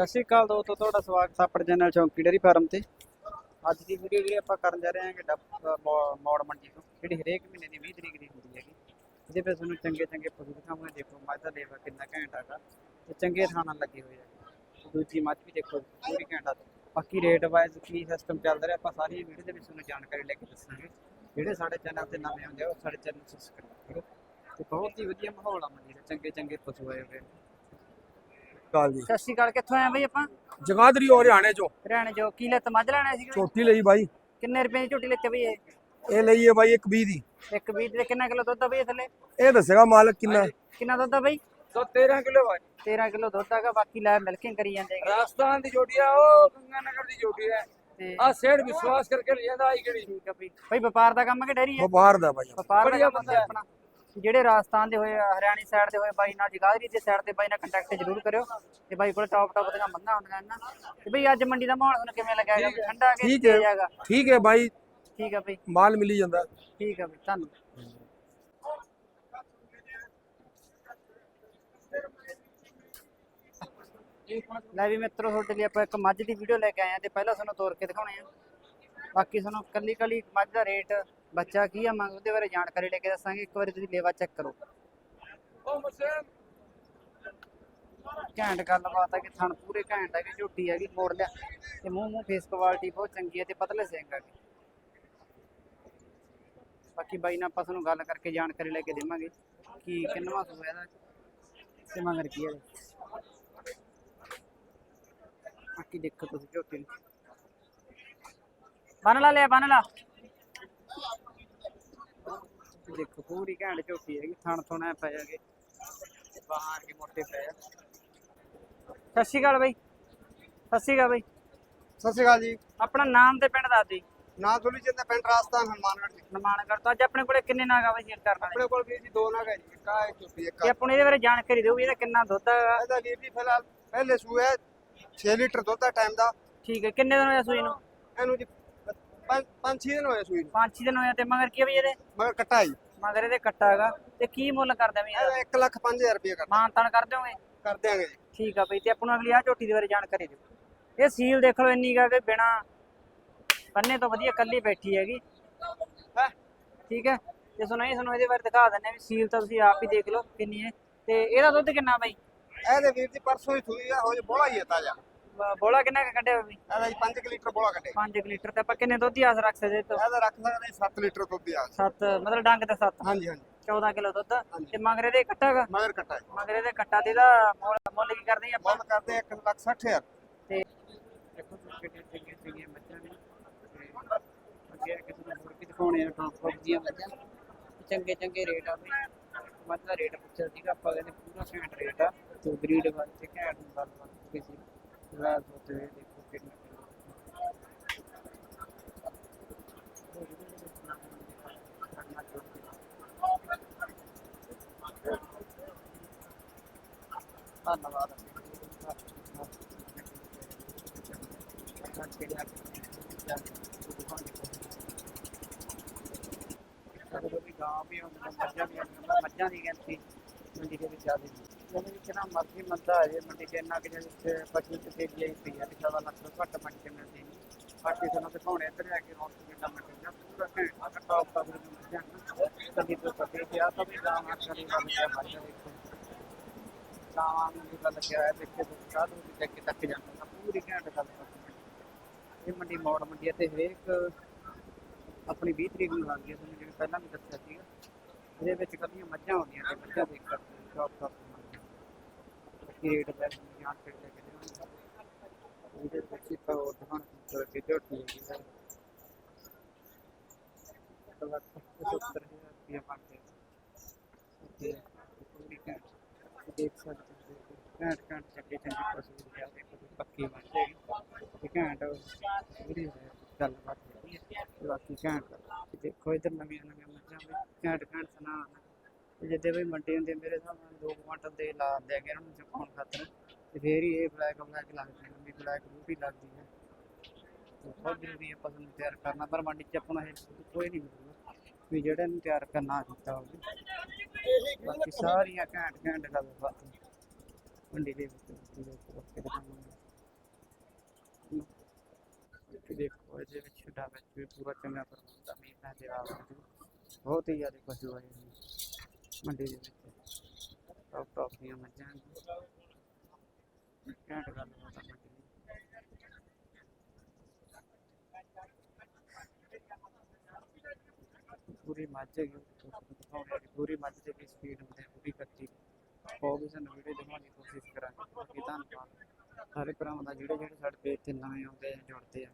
ਸਤਿ ਸ਼੍ਰੀ ਅਕਾਲ ਦੋਸਤੋ, ਤੁਹਾਡਾ ਸਵਾਗਤ ਹੈ ਆਪਣੇ ਚੈਨਲ ਚੌਂਕੀ ਡੇਰੀ ਫਾਰਮ ਤੇ। ਅੱਜ ਦੀ ਵੀਡੀਓ ਜਿਹੜੀ ਆਪਾਂ ਕਰਨ ਜਾ ਰਹੇ ਹਾਂ ਕਿ ਡੱਬ ਮੌੜ ਮੰਡੀ ਤੋਂ, ਜਿਹੜੀ ਹਰੇਕ ਮਹੀਨੇ ਦੀ 20 ਤਰੀਕ ਦੀ ਹੁੰਦੀ ਹੈਗੀ। ਇਹਦੇ ਵਿੱਚ ਤੁਹਾਨੂੰ ਚੰਗੇ ਚੰਗੇ ਪਸ਼ੂ ਦਿਖਾਵਾਂਗੇ, ਦੇਖੋ ਮੱਝ ਦਾ ਲੇਵਾ ਕਿੰਨਾ ਘੈਂਟ ਹੈਗਾ ਤੇ ਚੰਗੇ ਥਾਣਾ ਲੱਗੇ ਹੋਏ ਆ ਦੂਜੀ ਮੱਝ ਵੀ ਦੇਖੋ, ਪੂਰੀ ਘੈਂਟ ਬਾਕੀ ਰੇਟ ਵਾਈਜ਼ ਕੀ ਸਿਸਟਮ ਚੱਲ ਰਿਹਾ, ਆਪਾਂ ਸਾਰੀਆਂ ਵੀਡੀਓ ਦੇ ਵਿੱਚ ਤੁਹਾਨੂੰ ਜਾਣਕਾਰੀ ਲੈ ਕੇ ਦੱਸਾਂਗੇ। ਜਿਹੜੇ ਸਾਡੇ ਚੈਨਲ ਤੇ ਨਵੇਂ ਆਉਂਦੇ ਆ, ਉਹ ਸਾਡੇ ਚੈਨਲ ਸਬਸਕ੍ਰਾਈਬ ਕਰੋ। ਤੇ ਬਹੁਤ ਹੀ ਵਧੀਆ ਮਾਹੌਲ ਆ ਮੰਡੀ ਦਾ ਚੰਗੇ ਚੰਗੇ ਪਸ਼ੂ ਆਏ ਹੋਏ ਨੇ। ਕਾਲ ਜੀ। ਸਤਿ ਕਿੱਥੋਂ ਆਏ ਬਈ ਆਪਾਂ? ਜਗਾਦਰੀ ਹੋ ਹਰਿਆਣੇ ਚੋਂ। ਹਰਿਆਣੇ ਚੋਂ। ਕੀ ਲੈ ਤਮੱਝ ਲੈਣਾ ਸੀ? ਝੋਟੀ ਲਈ ਬਾਈ। ਕਿੰਨੇ ਰੁਪਏ ਦੀ ਝੋਟੀ ਲੈਤੇ ਬਈ ਇਹ? ਇਹ ਲਈ ਹੈ ਬਾਈ 120 ਦੀ। 120 ਦੇ ਕਿੰਨਾ ਕਿਲੋ ਦੁੱਧ ਆ ਬਈ ਥੱਲੇ? ਇਹ ਦੱਸੇਗਾ ਮਾਲਕ ਕਿੰਨਾ। ਕਿੰਨਾ ਦੁੱਧ ਆ ਬਈ? 13 ਕਿਲੋ ਬਾਈ 13 ਕਿਲੋ ਦੁੱਧ ਆਗਾ ਬਾਕੀ ਲੈ ਮਿਲਕਿੰਗ ਕਰੀ ਜਾਂਦੇ ਰਾਜਸਥਾਨ ਦੀ ਝੋਟੀ ਆ ਉਹ ਗੰਗਾਨਗਰ ਦੀ ਝੋਟੀ ਹੈ ਆ ਸੇੜ ਵਿਸ਼ਵਾਸ ਕਰਕੇ ਲੈ ਜਾਂਦਾ ਆਈ ਕਿਹੜੀ ਠੀਕ ਆ। ਬਈ ਬਈ ਵਪਾਰ ਦਾ ਕੰਮ ਕਿ ਡੈਰੀ ਹੈ? ਵਪਾਰ ਦਾ ਬਾਈ। ਵਪਾਰ ਦਾ ਕੰਮ ਆਪਣਾ। ਜਿਹੜੇ ਰਾਜਸਥਾਨ ਦੇ ਹੋਏ ਹਰਿਆਣੀ ਸਾਈਡ ਦੇ ਹੋਏ ਬਾਈ ਨਾਲ ਜਗਾਦਰੀ ਦੇ ਸਾਈਡ ਤੇ ਬਾਈ ਨਾਲ ਕੰਟੈਕਟ ਜ਼ਰੂਰ ਕਰਿਓ ਤੇ ਬਾਈ ਕੋਲ ਟੌਪ ਟੌਪ ਦੀਆਂ ਮੰਨਾਂ ਹੁੰਦੀਆਂ ਨੇ ਨਾ। ਤੇ ਬਈ ਅੱਜ ਮੰਡੀ ਦਾ ਮਾਹੌਲ ਤੁਹਾਨੂੰ ਕਿਵੇਂ ਲੱਗਿਆ ਹੈਗਾ? ਵੀ ਠੰਡਾ ਕਿ ਠੀਕ ਹੈ। ਹੈਗਾ? ਠੀਕ ਹੈ ਬਾਈ। ਠੀਕ ਆ ਬਈ। ਮਾਲ ਮਿਲੀ ਜਾਂਦਾ। ਠੀਕ ਆ ਬਈ ਤੁਹਾਨੂੰ ਲੈ ਵੀ ਮਿੱਤਰੋ ਤੁਹਾਡੇ ਲਈ ਆਪਾਂ ਇੱਕ ਮੱਝ ਦੀ ਵੀਡੀਓ ਲੈ ਕੇ ਆਏ ਆ ਤੇ ਪਹਿਲਾਂ ਤੁਹਾਨੂੰ ਤੋਰ ਕੇ ਦਿਖਾਉਣੇ ਆ। ਬਾਕੀ ਤੁਹਾਨੂੰ ਕੱਲੀ ਕੱਲੀ ਮੱਝ ਦਾ ਰੇਟ ਬੱਚਾ ਕੀ ਆ, ਮੰਗ ਉਹਦੇ ਬਾਰੇ ਜਾਣਕਾਰੀ ਲੈ ਕੇ ਦੱਸਾਂਗੇ, ਇੱਕ ਵਾਰੀ ਤੁਸੀਂ ਲੇਵਾ ਚੈੱਕ ਕਰੋ। ਘੈਂਟ ਗੱਲਬਾਤ ਆ ਕਿ ਥਣ ਪੂਰੇ ਘੈਂਟ ਆ ਕਿ ਝੋਟੀ ਹੈਗੀ ਮੋੜ ਲਿਆ। ਤੇ ਮੂੰਹ ਮੂੰਹ ਫੇਸ ਕੁਆਲਿਟੀ ਬਹੁਤ ਚੰਗੀ ਹੈ ਤੇ ਪਤਲੇ ਸਿੰਘ ਆ ਬਾਕੀ ਬਾਈ ਨਾਲ ਆਪਾਂ ਤੁਹਾਨੂੰ ਗੱਲ ਕਰਕੇ ਜਾਣਕਾਰੀ ਲੈ ਕੇ ਦੇਵਾਂਗੇ ਕਿ ਕਿੰਨਵਾ ਸੂਆ ਇਹਦਾ ਤੇ ਮੰਗ ਰਕੀ ਹੈ ਬਾਕੀ ਦੇਖੋ ਤੁਸੀਂ ਝੋਟੀ ਨੂੰ। ਬੰਨ ਲਾ, ਲੈ ਬੰਨ ਲਾ। ਦੇਖੋ ਪੂਰੀ ਘੈਂਟ ਝੋਟੀ ਹੈਗੀ ਥਣ ਥੁਣਾ ਪੈ ਜਾਗੇ। ਬਾਹਰ ਕੇ ਮੋਟੇ ਪੈ ਆ ਸਤਿ ਸ਼੍ਰੀ ਅਕਾਲ ਬਾਈ। ਸਤਿ ਸ਼੍ਰੀ ਅਕਾਲ ਬਾਈ। ਸਤਿ ਸ਼੍ਰੀ ਅਕਾਲ ਜੀ। ਆਪਣਾ ਨਾਮ ਤੇ ਪਿੰਡ ਦੱਸ ਦਿਓ। ਨਾਂ ਤੁਲੀ ਚੰਦਾ ਪਿੰਡ ਰਾਜਸਥਾਨ ਹਨੂਮਾਨਗੜ੍ਹ ਜੀ। ਨਮਾਨਗੜ ਤੋਂ ਅੱਜ ਆਪਣੇ ਕੋਲੇ ਕਿੰਨੇ ਨਾਗਾ ਬਾਈ ਸ਼ੇਅਰ ਕਰਨ ਵਾਲੇ? ਆਪਣੇ ਕੋਲ ਵੀਰ ਜੀ ਦੋ ਨਾਗ ਹੈ ਜੀ ਇੱਕ ਆ ਝੋਟੀ ਇੱਕ ਇਹ ਆ। ਆਪਾਂ ਨੂੰ ਇਹਦੇ ਬਾਰੇ ਜਾਣਕਾਰੀ ਦਿਓ ਵੀ ਇਹਦਾ ਕਿੰਨਾ ਦੁੱਧ ਹੈਗਾ ਇਹਦਾ ਵੀਰ ਜੀ ਫਿਲਹਾਲ ਪਹਿਲੇ ਹੈ 6 ਲੀਟਰ ਦੁੱਧ ਦਾ ਟਾਈਮ ਦਾ। ਠੀਕ ਹੈ ਕਿੰਨੇ ਦਿਨ ਹੋਇਆ ਸੂਈ ਨੂੰ? ਇਹਨੂੰ ਜੀ ਪੰਜ ਦਿਨ ਹੋਏ ਸੂਈ ਨੂੰ। ਪੰਜ ਛੇ ਦਿਨ ਹੋਇਆ ਤੇ ਮਗਰ ਕੀ ਆ ਬਈ ਇਹਦੇ? ਮਗਰ ਕੱਟਾ ਜੀ। ਮਗਰ ਇਹਦੇ ਕੱਟਾ ਹੈਗਾ। ਤੇ ਕੀ ਮੁੱਲ ਕਰਦੇ ਵੀ ਇਹਦਾ? ਇਹਦਾ 1 ਲੱਖ 5000 ਰੁਪਏ ਕਰ ਮਾਨ ਤਾਨ ਕਰ ਦਿਓਗੇ? ਕਰ ਦਿਆਂਗੇ ਜੀ। ਠੀਕ ਆ ਬਈ ਤੇ ਆਪਾਂ ਨੂੰ ਅਗਲੀ ਆ ਝੋਟੀ ਦੇ ਬਾਰੇ ਜਾਣਕਾਰੀ ਦਿਓ। ਇਹ ਸੀਲ ਦੇਖ ਲਓ ਇੰਨੀ ਗਾ ਕਿ ਬਿਨਾ ਬੰਨੇ ਤੋਂ ਵਧੀਆ ਕੱਲੀ ਬੈਠੀ ਹੈਗੀ। ਹੈਂ? ਠੀਕ ਹੈ ਤੇ ਸੁਣੋ ਇਹ ਸੁਣੋ ਇਹਦੇ ਬਾਰੇ ਦਿਖਾ ਆ ਵੀ ਸੀਲ ਤਾਂ ਤੁਸੀਂ ਆਪ ਹੀ ਦੇਖ ਲਓ ਕਿੰਨੀ ਹੈ। ਤੇ ਇਹਦਾ ਦੁੱਧ ਕਿੰਨਾ ਬਾਈ? ਇਹਦੇ ਵੀਰ ਜੀ ਪਰਸੋਂ ਹੀ ਸੂਈ ਆ ਹੋ ਜੇ ਬੋਲਾ ਹੀ ਹੈ ਤਾਜ਼ਾ। ਬੋਲਾ ਕਿੰਨਾ ਕੁ ਕੱਢਿਆ ਬਈ ਇਹਦਾ ਜੀ 5 ਲੀਟਰ ਬੋਲਾ ਕੱਟੇ 5 ਲੀਟਰ ਤੇ ਆਪਾਂ ਕਿੰਨੇ ਦੁੱਧ ਦੀ ਆਸ ਰੱਖ ਸਕਦੇ ਤੋਂ ਇਹਦਾ ਰੱਖ ਸਕਦੇ 7 ਲੀਟਰ ਦੁੱਧ ਦੀ ਆ 7 ਮਤਲਬ ਡੰਗ ਤੇ 7 ਹਾਂਜੀ ਹਾਂਜੀ। 14 ਕਿਲੋ ਦੁੱਧ। ਤੇ ਮਗਰ ਇਹਦੇ ਕੱਟਾ ਹੈਗਾ ਮਗਰ ਕੱਟਾ ਮਗਰ ਇਹਦੇ ਕੱਟਾ ਤੇ ਇਹਦਾ ਮੁੱਲ ਮੁੱਲ ਕੀ ਕਰਦੇ ਆਪਾਂ? ਬੰਦ ਕਰਦੇ 1 ਲੱਖ 60000 ਤੇ ਦੇਖੋ ਕਿੰਨੀਆਂ ਚੰਗੀਆਂ ਚੰਗੀਆਂ ਮੱਝਾਂ ਨੇ। ਤੇ ਅੱਗੇ ਕਿਸੇ ਨੂੰ ਹੋਰ ਵੀ ਦਿਖਾਉਣੇ ਆ ਟ੍ਰਾਂਸਪੋਰਟ ਦੀਆਂ ਮੱਝਾਂ। ਚੰਗੇ ਚੰਗੇ ਰੇਟ ਆ ਬਈ। ਦਾ ਰੇਟ ਪੁੱਛਿਆ ਸੀਗਾ ਆਪਾਂ ਕਹਿੰਦੇ ਪੂਰਾ ਘੈਂਟ ਰੇਟ ਆ। ਤੇ ਗਰੀਡ ਵਾਸਤੇ ਘੈਂਟ ਹੁੰਦਾ ਕਿਸੇ ਲੈ ਸੋਤੇ ਦੇਖੋ ਕਿੰਨਾ ਧੰਨਵਾਦ ਸਾਡੇ ਕੋਲ ਵੀ ਗਾਂ ਵੀ ਹੁੰਦੀਆਂ ਮੱਝਾਂ ਵੀ ਹੁੰਦੀਆਂ ਮੱਝਾਂ ਦੀ ਗਿਣਤੀ ਮੰਡੀ ਦੇ ਵਿੱਚ ਜ਼ਿਆਦਾ ਜਿਹਦੇ ਵਿੱਚ ਨਾ ਮਰਜ਼ੀ ਮੰਦਾ ਆ ਜੇ, ਮੰਡੀ 'ਚ ਇੰਨਾ ਕਿ ਜਿਹਦੇ ਵਿੱਚ ਪਸ਼ੂ ਤੇ ਤੇਜ਼ੀ ਆਈ ਆ ਜ਼ਿਆਦਾ ਲੱਖ ਤੋਂ ਘੱਟ ਮੰਡੀ 'ਚ ਮਿਲਦੀ ਨਹੀਂ ਬਾਕੀ ਤੁਹਾਨੂੰ ਦਿਖਾਉਣੇ ਇੱਧਰ ਆ ਕੇ ਰੌਣਕ ਮੇਲਾ ਮੰਡੀ ਦਾ ਪੂਰਾ ਘੰਟਾ ਘੰਟਾ ਉੱਪਰ ਦੇ ਮੱਝਾਂ ਕਦੀ ਤੋਂ ਕਦੇ ਤੇ ਆ ਤਾਂ ਵੀ ਗਾਂ ਮਾਰ ਕਰੀ ਗੱਲ ਕਿਆ ਮੱਝਾਂ ਦੇਖੋ। ਗਾਵਾਂ ਨੂੰ ਵੀ ਗੱਲ ਕਿਹਾ ਹੈ, ਦੇਖੇ ਤੋਂ ਕਾਹਨੂੰ ਵੀ ਲੈ ਕੇ ਤੱਕ ਜਾਂਦਾ ਪੂਰੀ ਘੰਟ ਗੱਲ ਕਰਦੀ ਇਹ ਮੰਡੀ ਮੌੜ ਮੰਡੀ ਤੇ ਹਰੇਕ ਆਪਣੀ 20 ਤਰੀਕ ਨੂੰ ਲੱਗਦੀ ਹੈ ਤੁਹਾਨੂੰ ਜਿਵੇਂ ਪਹਿਲਾਂ ਵੀ ਦੱਸਿਆ ਸੀਗਾ। ਇਹਦੇ ਵਿੱਚ ਕੱਲੀਆਂ ਮੱਝਾਂ ਹੁੰਦੀਆਂ ਨੇ, ਮੱਝਾਂ ਦੇਖ ਕਰ ਸ਼ੌਪ ਕਰ ਬਾਕੀ ਦਾ ਜਾਣ ਕੇ ਲੈ ਕੇ ਇਹਦੇ ਵਿੱਚ ਇੱਕ ਹੋਰ ਦਿਖਾਉਣ ਕਿ ਝੋਟੀ ਹੈਗੀ ਹੈ ਇੱਕ ਲੱਖ ਸੱਤਰ ਬਣਦੇ ਤੇ ਦੇਖ ਸਕਦੇ ਹੋ ਘੈਂਟ ਘੈਂਟ ਚੱਕੇ ਚੰਗੇ ਪਸ਼ੂ ਦੀ ਆ। ਦੇਖੋ ਜੀ ਪੱਕੀ ਬਣਦੇ ਤੇ ਘੈਂਟ ਪੂਰੀ ਗੱਲਬਾਤ ਹੈ ਬਾਕੀ ਘੈਂਟ। ਦੇਖੋ ਇਧਰ ਨਵੀਆਂ ਨਵੀਆਂ ਮੱਝਾਂ ਵੀ ਘੈਂਟ ਘੈਂਟ ਸੁਣਾ ਜਿੱਦੇ ਵੀ ਮੰਡੀ ਹੁੰਦੀ ਮੇਰੇ ਸਾਹਮਣੇ ਦੋ ਕੁਆਂਟਲ ਦੇ ਲਾ ਦਿਆ ਗਿਆ ਇਹਨਾਂ ਨੂੰ ਚੁਕਾਉਣ ਖਾਤਰ ਤੇ ਫੇਰ ਹੀ ਇਹ ਬਲੈਕ ਬਲੈਕ ਲੱਗਦੀ ਹੈ ਵੀ ਬਲੈਕ ਵੀ ਲੱਗਦੀ ਹੈ। ਬਹੁਤ ਜ਼ਰੂਰੀ ਹੈ ਫਸਲ ਨੂੰ ਤਿਆਰ ਕਰਨਾ, ਪਰ ਮੰਡੀ 'ਚ ਆਪਣਾ ਇਹ ਕੋਈ ਨਹੀਂ ਮਿਲਦਾ ਵੀ ਜਿਹੜਾ ਨੂੰ ਤਿਆਰ ਕਰਨਾ ਕੀਤਾ ਹੋਵੇ। ਬਾਕੀ ਸਾਰੀਆਂ ਘੈਂਟ ਘੈਂਟ ਗੱਲ ਬਾਤ ਮੰਡੀ ਦੇ ਵਿੱਚ। ਦੇਖੋ, ਇਹਦੇ ਵਿੱਚ ਛੁੱਟਾ ਵੀ ਪੂਰਾ ਚੰਗਾ ਪ੍ਰਬੰਧ ਮੀਂਹ ਨਾਲ ਦੇ ਆਵਾਜ਼ ਬਹੁਤ ਹੀ ਜ਼ਿਆਦਾ ਪਸ਼ੂ ਆਏ ਮੰਡੀ ਦੇ ਵਿੱਚ ਟੌਪ ਟੌਪ ਦੀਆਂ ਮੱਝਾਂ ਘੈਂਟ ਗੱਲ ਬਾਤ ਆ ਮੰਡੀ ਦੀ ਪੂਰੀ ਮੱਝ ਹੈਗੀ ਦਿਖਾਉਣੀ ਹੈਗੀ। ਪੂਰੀ ਮੱਝ ਦੇ ਵੀ ਸਪੀਡ ਹੁੰਦੇ ਪੂਰੀ ਕੱਚੀ ਉਹ ਵੀ ਸਾਨੂੰ ਵੀਡੀਓ ਦਿਖਾਉਣ ਦੀ ਕੋਸ਼ਿਸ਼ ਕਰਾਂਗੇ। ਬਾਕੀ ਧੰਨਵਾਦ। ਸਾਰੇ ਭਰਾਵਾਂ ਦਾ ਜਿਹੜੇ ਜਿਹੜੇ ਸਾਡੇ ਪੇਜ ਤੇ ਨਵੇਂ ਆਉਂਦੇ ਆ, ਜੁੜਦੇ ਆ।